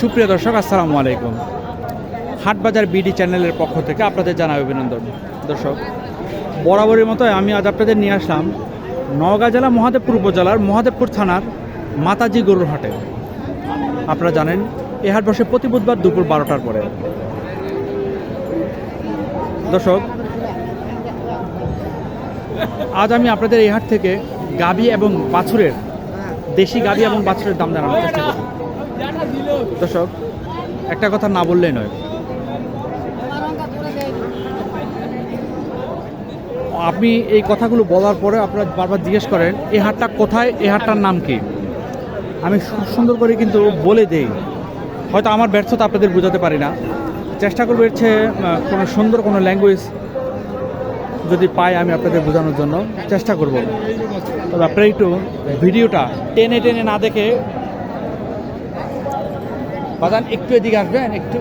সুপ্রিয় দর্শক, আসসালামু আলাইকুম। হাটবাজার বিডি চ্যানেলের পক্ষ থেকে আপনাদের জানাই অভিনন্দন। দর্শক, বরাবরের মতো আমি আজ আপনাদের নিয়ে আসলাম নওগাঁ জেলা মহাদেবপুর উপজেলার মহাদেবপুর থানার মাতাজি গরুর হাটে। আপনারা জানেন এই হাট বসে প্রতি বুধবার দুপুর বারোটার পরে। দর্শক, আজ আমি আপনাদের এই হাট থেকে গাবি এবং বাছুরের, দেশি গাবি এবং বাছুরের দাম জানানোর চেষ্টা করি দর্শক, একটা কথা না বললেই নয়। আপনি এই কথাগুলো বলার পরে আপনারা বারবার জিজ্ঞেস করেন, এই হাটটা কোথায়? এই হাটটার নাম কি? আমি সুন্দর করে কিন্তু বলে দেই। হয়তো আমার ব্যর্থতা আপনাদের বোঝাতে পারি না। চেষ্টা করব চেয়ে কোনো সুন্দর কোনো ল্যাঙ্গুয়েজ যদি পাই আমি আপনাদের বোঝানোর জন্য চেষ্টা করব। তবে আপনারা একটু ভিডিওটা টেনে টেনে না দেখে বাদান একটু এদিকে আসবেন একটু।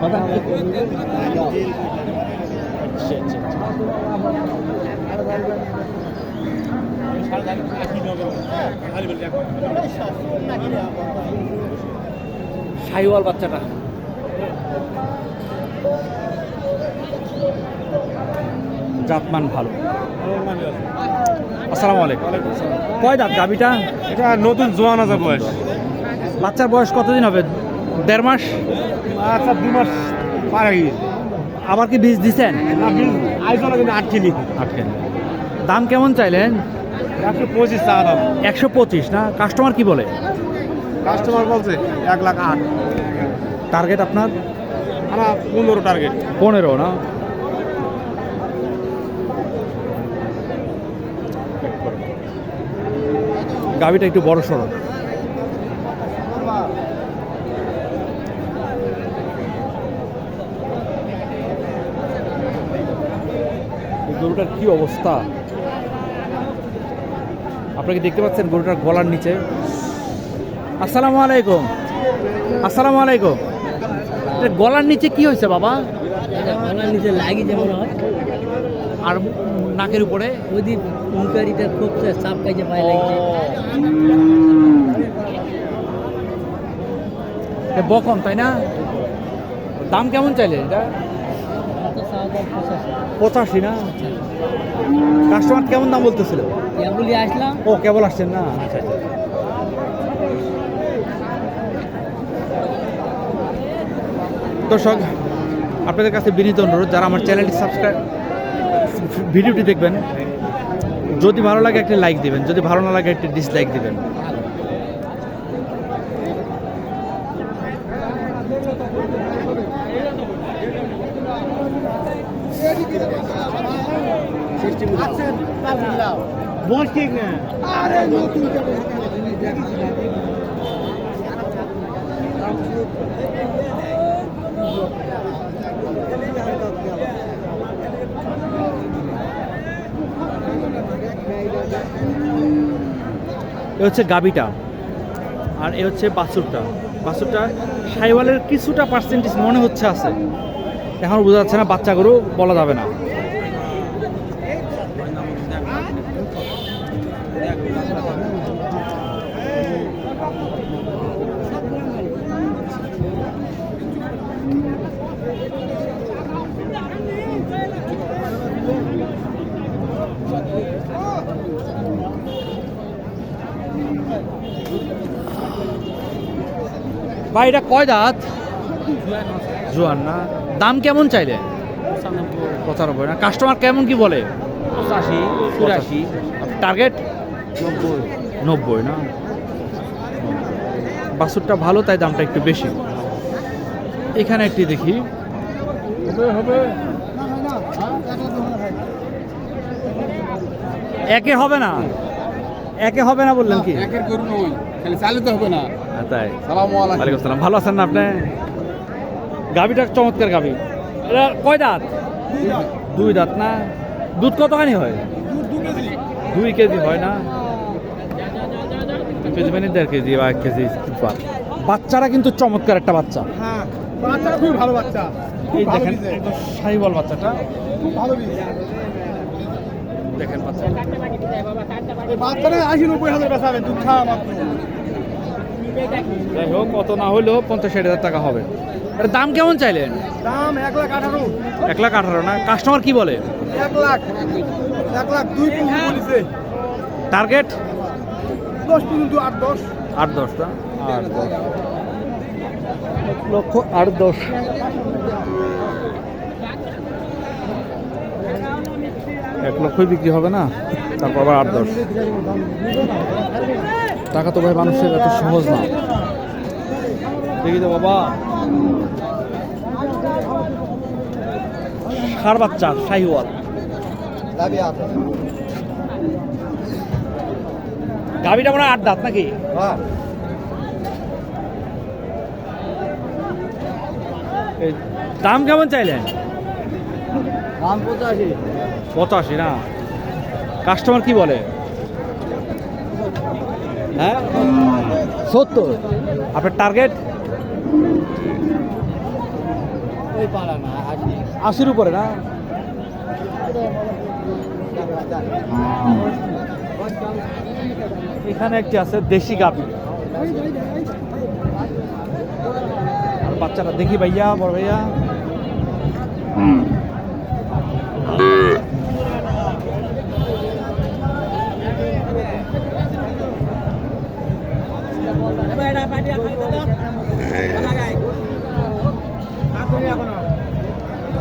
বাদান। সাইওয়াল বাচ্চাটা। জাতমান ভালো। আসসালামু আলাইকুম। কয় দাঁত গাবিটা এটা নতুন জোয়ান আছে বয়স। বাচ্চার বয়স কতদিন হবে? দেড় মাস? আচ্ছা দু মাস পার আবার কি বীজ দিছেন? না বিল আইসো না কিন্তু আটকিনি আটকে দাম কেমন চাইলেন? একশো পঁচিশ টাকা দাম। একশো পঁচিশ না? কাস্টমার কি বলে? কাস্টমার বলছে এক লাখ আট। টার্গেট আপনার? আমার পনেরো টার্গেট। পনেরো না? গাড়িটা একটু বড় সড়ো গরুটার কি অবস্থা? আপনারা কি দেখতে পাচ্ছেন গরুটার গলার নিচে? আসসালামু আলাইকুম। আসসালামু আলাইকুম। গলার নিচে কি হয়েছে বাবা? গলার নিচে লাগি যেমন হয়। আর নাকের উপরে? যদি মুখারিটা খুব চাপ পায়ে লাগছে। বকন তাই না? দাম কেমন চাইলে এটা? পঁচাশি না? কাস্টমার কেমন দাম বলতেছিল? আসলাম। ও কেবল আসছেন না? আচ্ছা আচ্ছা। দর্শক আপনাদের কাছে বিনীত অনুরোধ যারা আমার চ্যানেলটি সাবস্ক্রাইব ভিডিওটি দেখবেন যদি ভালো লাগে একটি লাইক দিবেন যদি ভালো না লাগে একটি ডিসলাইক দিবেন। এ হচ্ছে গাবিটা আর এ হচ্ছে বাছুরটা। বাছুরটা সাইওয়ালের কিছুটা পার্সেন্টেজ মনে হচ্ছে আছে। এখন বোঝা যাচ্ছে না বাচ্চা গরু বলা যাবে না। ভাই এটা কয় দাঁত? জোয়ান না। দাম কেমন চাইলে? পঁচানব্বই। না কাস্টমার কেমন কি বলে? পঁচাশি চুরাশি। টার্গেট নব্বই। নব্বই না? বাছুরটা ভালো তাই দামটা একটু বেশি। এখানে একটি দেখি। একে হবে না? একে হবে না বললেন কি? একের করুন ওই খালি চালিতে হবে না। তাই। সালাম ওয়ালাইকুম আসসালাম ভালো আছেন না আপনি? গাবিটা চমৎকার গাবি এটা কয় দাঁত? দুই দাঁত না? দুধ কতখানি হয়? দুই কেজি। হয় না? কেজি মানে দেড় কেজি বা এক কেজি বাচ্চারা কিন্তু চমৎকার একটা বাচ্চা। হ্যাঁ বাচ্চা খুব ভালো বাচ্চা। এই দেখেন সাইবল বাচ্চাটা। খুব ভালো দেখেন বাচ্চা এই বাচ্চাটা আশি নব্বই হাজার বেচাবে দুধ খাওয়া মাত্র। যাই হোক কত না হলেও পঞ্চাশ ষাট হাজার টাকা হবে। এর দাম কেমন চাইলেন? দাম এক লাখ আঠারো। এক লাখ আঠারো না? কাস্টমার কি বলে? এক লাখ। এক লাখ দুই বলেছে। টার্গেট দশ পর্যন্ত আট দশ। আট দশটা আট দশ। এক লক্ষ আট দশ। এক লক্ষই বিক্রি হবে না? তারপর আবার আট দশ। টাকা তো ভাই মানুষের এত সহজ না। দেখি তো বাবা। সার বাচ্চা আছে। গাভিটা মনে হয় আট দাঁত নাকি? হ্যাঁ। এই দাম কেমন চাইলেন? দাম পঁচাশি। পঁচাশি না। কাস্টমার কি বলে? হ্যাঁ? সত্তর। আপনার টার্গেট আশির উপরে না? এখানে একটি আছে দেশি গাভি। আর বাচ্চারা দেখি ভাইয়া, বড় ভাইয়া।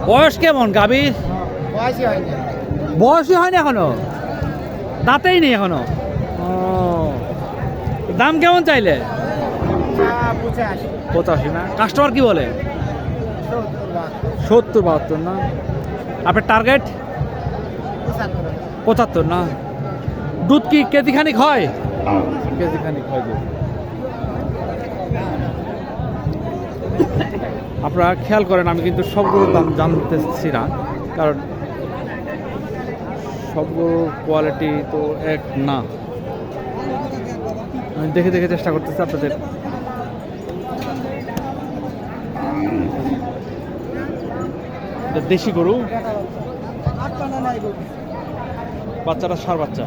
বয়স কেমন গাভীর বয়সই হয়নি। এখনও? দাঁতেই নেই এখনও? ও। দাম কেমন চাইলে? পঁচাশি না? কাস্টমার কি বলে? সত্তর বাহাত্তর না? আপনার টার্গেট? পঁচাত্তর। না? দুধ কি কেজি খানিক হয়? কেজি খানিক হয় দুধ। আপনারা খেয়াল করেন, আমি কিন্তু সবগুলোর দাম জানতেছি না, কারণ সবগুলো কোয়ালিটি তো এক না। আমি দেখে দেখে চেষ্টা করতেছি আপনাদের। দেশি গরু। বাচ্চাটা সার বাচ্চা।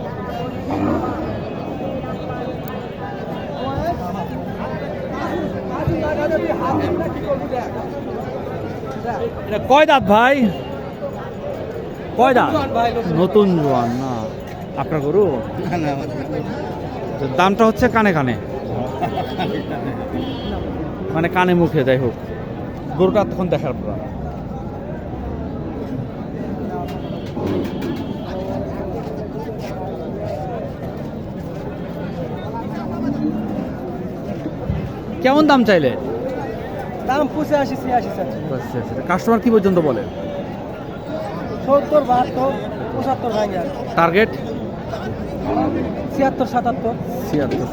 এটা কয় দাঁত ভাই? কয় দাঁত? নতুন জোয়ান না। আপনার গরু? দামটা হচ্ছে কানে কানে। মানে কানে মুখে যাই হোক। গরুটা তখন দেখার পর। কেমন দাম চাইলে? দাম পঁচাশি ছিয়াশি স্যার কাস্টমার কি পর্যন্ত বলে? সত্তর বাহাত্তর পঁচাত্তর ভাঙে টার্গেট ছিয়াত্তর সাতাত্তর। ছিয়াত্তর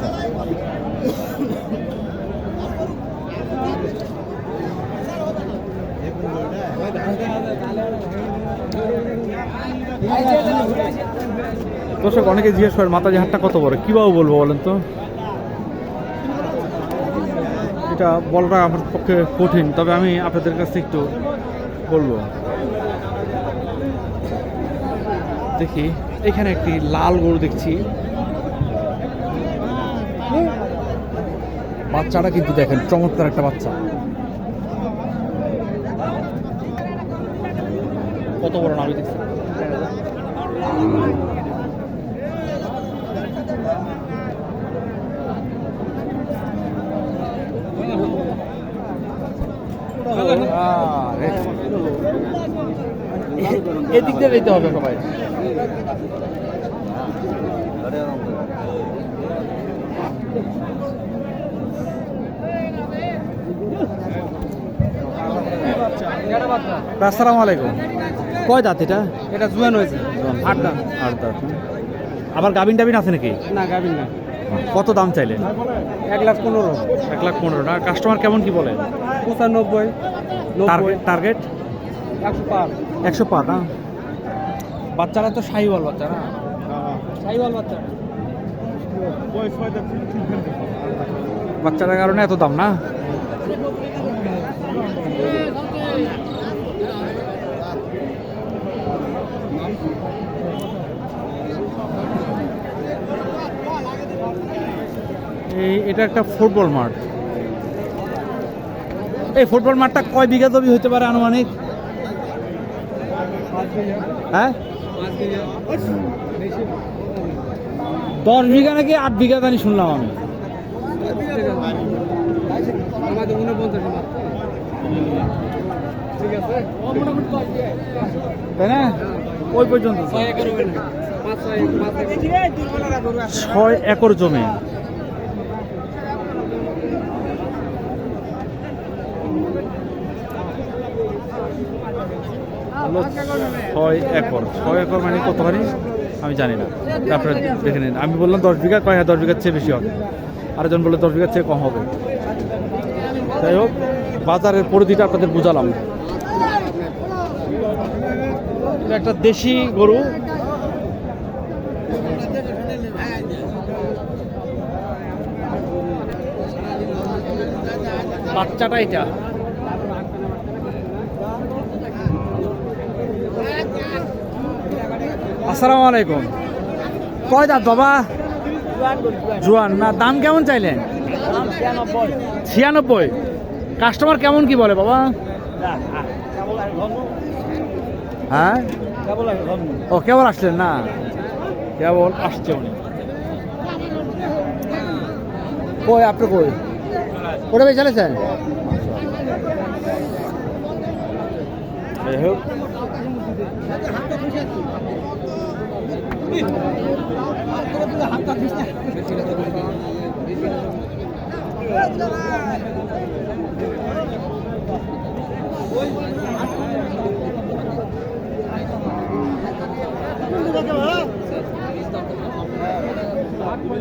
দর্শক অনেকে জিজ্ঞেস করেন মাতাজি হাটটা কত বড়? কীভাবে বলব বলেন তো? এটা বলাটা আমার পক্ষে কঠিন, তবে আমি আপনাদের কাছে একটু বলব। দেখি, এখানে একটি লাল গরু দেখছি। বাচ্চাটা কিন্তু দেখেন, চমৎকার একটা বাচ্চা। কত বড় নামি দেখছি? এদিক দিয়ে যেতে হবে সবাই। আসসালামু আলাইকুম। কয় দাঁত এটা? এটা জুয়ান হয়েছে আট দাম আট দাঁত? আবার গাবিন টাবিন আছে নাকি? না গাবিন না। কত দাম চাইলে? এক লাখ পনেরো। এক লাখ পনেরো। না কাস্টমার কেমন কি বলে? পঁচানব্বই নব্বই। টার্গেট একশো পার একশো পা না বাচ্চারা তো শাহিওয়াল বাচ্চা না সাইওয়াল বাচ্চা বাচ্চাটার কারণে এত দাম না? এটা একটা ফুটবল মাঠ। এই ফুটবল মাঠটা কয় বিঘা জমি হতে পারে আনুমানিক? হ্যাঁ? দশ বিঘা নাকি আট বিঘা জানি শুনলাম আমি। ওই পর্যন্ত। ছয় একর জমি। হলো ছয় একর। ছয় একর মানে কত পারি আমি জানি না। আপনারা দেখে নিন। আমি বললাম দশ বিঘা, কয় হ্যাঁ দশ বিঘার চেয়ে বেশি হবে। আরেকজন বলল দশ বিঘার চেয়ে কম হবে। যাই হোক, বাজারের পরিধিটা আপনাদের বুঝালাম। একটা দেশি গরু। বাচ্চাটা এটা। আসসালামু আলাইকুম। কয় দাঁত বাবা জোয়ান, না, দাম কেমন চাইলেন? ছিয়ানব্বই। কাস্টমার কেমন কি বলে বাবা? হ্যাঁ? ও, কেবল আসলেন না? কেবল আসছে উনি। কই, আপনি কই? ওটা বেশ চালেছেন হোক।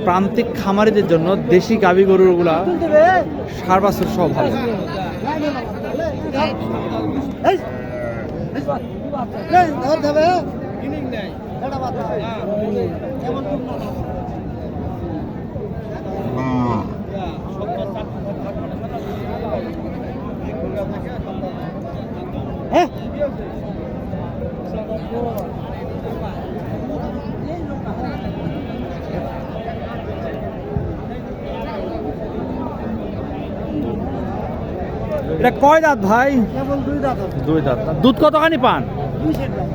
প্রান্তিক খামারিদের জন্য দেশি গাভী গরুগুলা সার বাছুর সব ভালো এটা কয় দাঁত ভাই? কেবল দুই দাঁত দুই দাঁত। দুধ কতখানি পান? দুই সেট দাম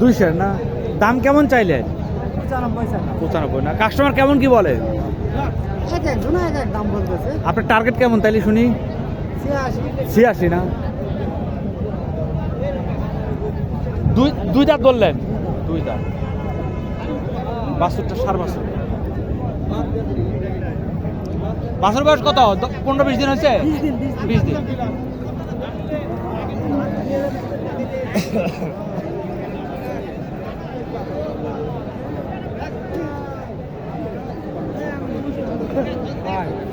দুই সের না? দাম কেমন চাইলেন পঁচানব্বই না। কাস্টমার কেমন কি বলে? আপনার টার্গেট কেমন তাইলে শুনি? ছিয়াশি। না? দুই দুই দাঁত বললেন দুই দাঁত। বাছুরটা সার বাছুর বাছুর বয়স কত? পনেরো বিশ দিন হয়েছে? বিশ দিন। বিশ দিন বিশ দিন